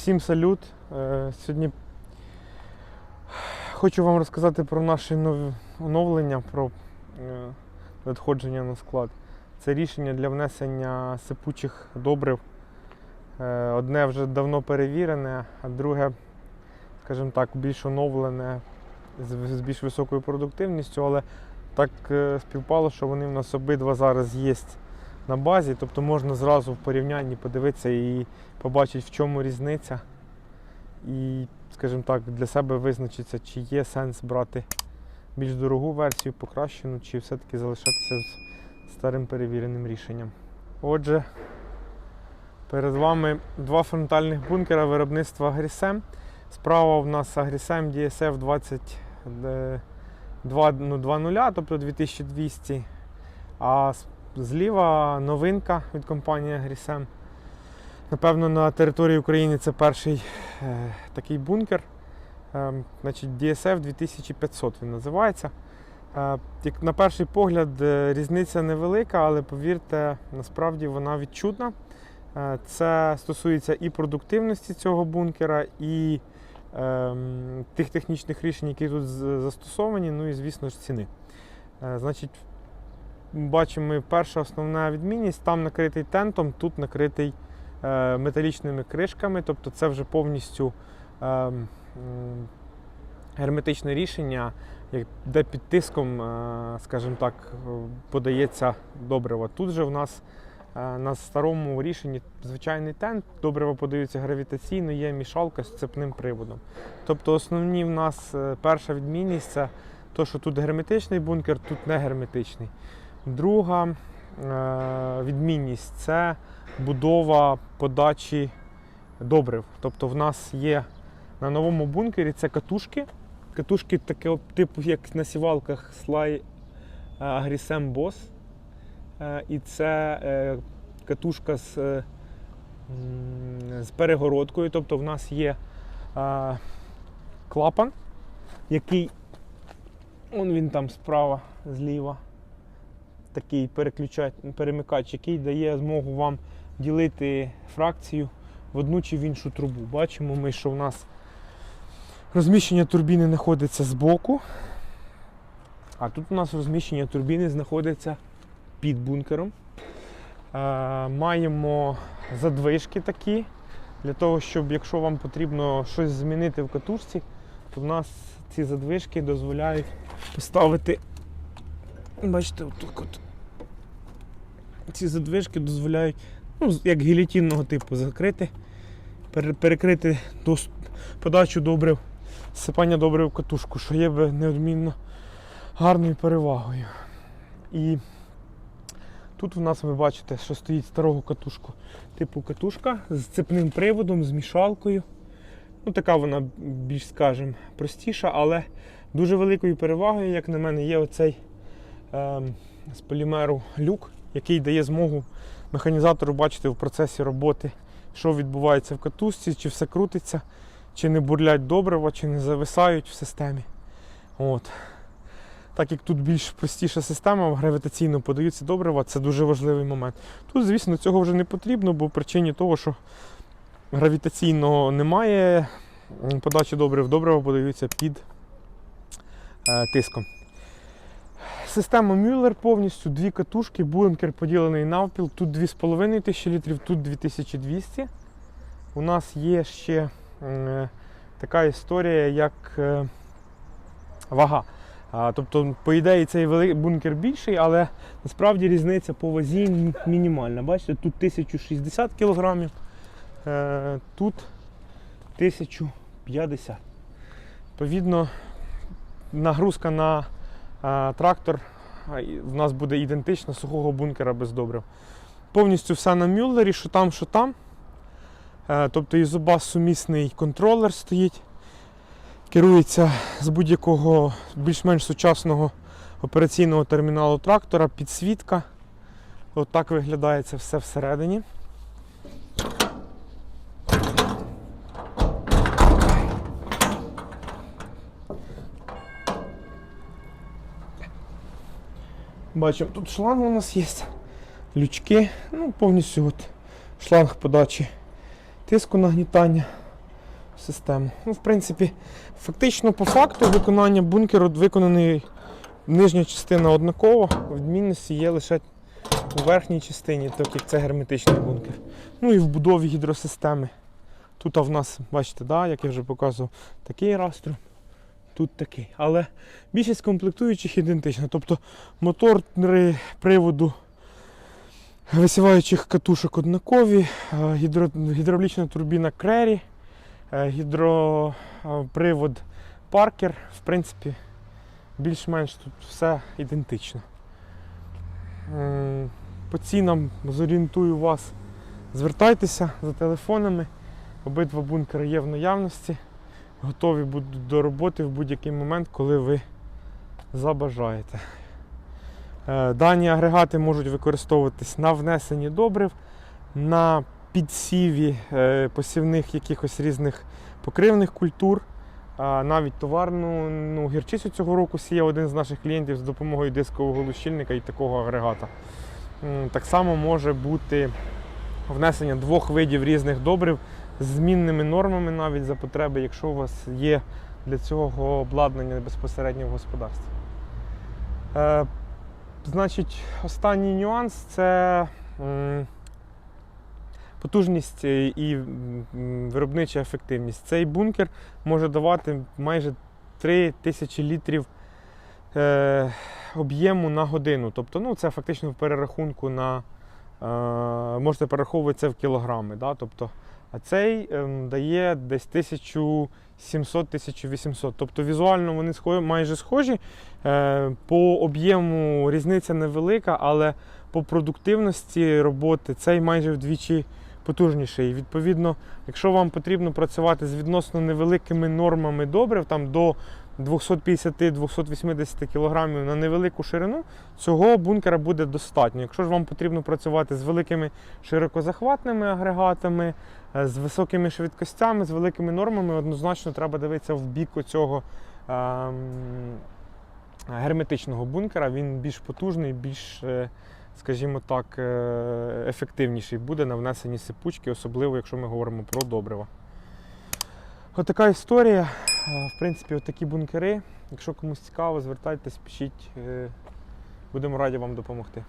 Всім салют. Е, Сьогодні хочу вам розказати про наше оновлення, про е, надходження на склад. Це рішення для внесення сипучих добрив. Е, Одне вже давно перевірене, а друге, скажімо так, більш оновлене з більш високою продуктивністю, але так співпало, що вони в нас обидва зараз є на базі, тобто можна зразу в порівнянні подивитися і побачити, в чому різниця. І, скажімо так, для себе визначиться, чи є сенс брати більш дорогу версію, покращену, чи все-таки залишатися з старим перевіреним рішенням. Отже, перед вами два фронтальних бункера виробництва Агрісем. Справа в нас Агрісем DSF 22 ну, 2.0, тобто 2200. А зліва новинка від компанії Агрісем. Напевно, на території України це перший е, такий бункер. Е, значить, DSF 2500 він називається. Е, на перший погляд, е, різниця невелика, але повірте, насправді вона відчутна. Е, це стосується і продуктивності цього бункера, і ем, тих технічних рішень, які тут застосовані, ну і, звісно ж, ціни. Е, значить, бачимо ми перша основна відмінність, там накритий тентом, тут накритий е, металічними кришками, тобто це вже повністю е, герметичне рішення, де під тиском, е, скажімо так, подається добриво. Тут же в нас на старому рішенні звичайний тент, добрива подаються гравітаційно, є мішалка з цепним приводом. Тобто основні в нас перша відмінність це то, що тут герметичний бункер, тут не герметичний. Друга е, відмінність це будова подачі добрив. Тобто в нас є на новому бункері це катушки. Катушки такого типу, як на сівалках Sly Agrisem Boss. Е, І це е, катушка з, е, з перегородкою. Тобто в нас є е, клапан, який он він там справа, зліва. Такий переключач, перемикач, який дає змогу вам ділити фракцію в одну чи в іншу трубу. Бачимо ми, що в нас розміщення турбіни знаходиться збоку, а тут у нас розміщення турбіни знаходиться під бункером. Е, маємо задвижки такі, для того, щоб якщо вам потрібно щось змінити в катушці, то в нас ці задвижки дозволяють поставити. Бачите, отак от. Ці задвижки дозволяють, ну, як гілітінного типу, закрити, перекрити дос- подачу добрив, сипання добрив в катушку, що є би неодмінно гарною перевагою. І тут в нас ви бачите, що стоїть старого катушку, типу катушка з цепним приводом, з мішалкою. Ну, така вона більш, скажімо, простіша, але дуже великою перевагою, як на мене, є оцей з полімеру люк, який дає змогу механізатору бачити в процесі роботи, що відбувається в катушці, чи все крутиться, чи не бурлять добрива, чи не зависають в системі. От. Так як тут більш простіша система, гравітаційно подаються добрива, це дуже важливий момент. Тут, звісно, цього вже не потрібно, бо причині того, що гравітаційного немає подачі добрив, добрива подаються під е, тиском. Система Мюллер повністю, дві катушки, бункер поділений навпіл. Тут 2500 літрів, тут 2200. У нас є ще е, така історія, як е, вага. А, тобто, по ідеї, цей бункер більший, але насправді різниця по вазі мінімальна. Бачите, тут 1060 кг, е, тут 1050 Відповідно, нагрузка на трактор в нас буде ідентична сухого бункера без добрив. Повністю все на мюллері, що там, що там. Е, Тобто ізобас сумісний контролер стоїть. Керується з будь-якого більш-менш сучасного операційного терміналу трактора, підсвітка. От так виглядає це все всередині. Бачимо, тут шланг у нас є, лючки, ну повністю от шланг подачі тиску нагнітання. в систему. Ну, в принципі, фактично, по факту виконання бункеру виконаний нижня частина однакова, відмінності є лише у верхній частині, так як це герметичний бункер. Ну і в будові гідросистеми. Тут в нас, бачите, да, як я вже показував, такий растру, тут такий. Але більшість комплектуючих ідентична. Тобто мотори приводу висіваючих катушок однакові, е, гідро, гідравлічна турбіна Крері, е, гідропривод Паркер. В принципі, більш-менш тут все ідентично. По цінам зорієнтую вас. Звертайтеся за телефонами. Обидва бункери є в наявності. Готові будуть до роботи в будь-який момент, коли ви забажаєте. Е, Дані агрегати можуть використовуватись на внесенні добрив, на підсіві е, посівних якихось різних покривних культур. Навіть товарну ну, гірчицю цього року сіяв один з наших клієнтів з допомогою дискового лущильника і такого агрегата. Так само може бути внесення двох видів різних добрив змінними нормами навіть за потреби, якщо у вас є для цього обладнання безпосередньо в господарстві. Е, значить, останній нюанс це потужність і виробнича ефективність. Цей бункер може давати майже 3 тисячі літрів е, об'єму на годину. Тобто, ну, це фактично в перерахунку на е, можете перераховувати це в кілограми. Да? Тобто, а цей ем, дає десь 1700-1800. Тобто візуально вони схожі, майже схожі. Е, по об'єму різниця невелика, але по продуктивності роботи цей майже вдвічі потужніший. Відповідно, якщо вам потрібно працювати з відносно невеликими нормами добрив, там до 250-280 кг на невелику ширину, цього бункера буде достатньо. Якщо ж вам потрібно працювати з великими широкозахватними агрегатами, е, з високими швидкостями, з великими нормами, однозначно треба дивитися в бік оцього ем, герметичного бункера. Він більш потужний, більш, е, скажімо так, е, ефективніший буде на внесенні сипучки, особливо якщо ми говоримо про добрива. Отака історія. В принципі, отакі бункери. Якщо комусь цікаво, звертайтесь, пишіть. е, Будемо раді вам допомогти.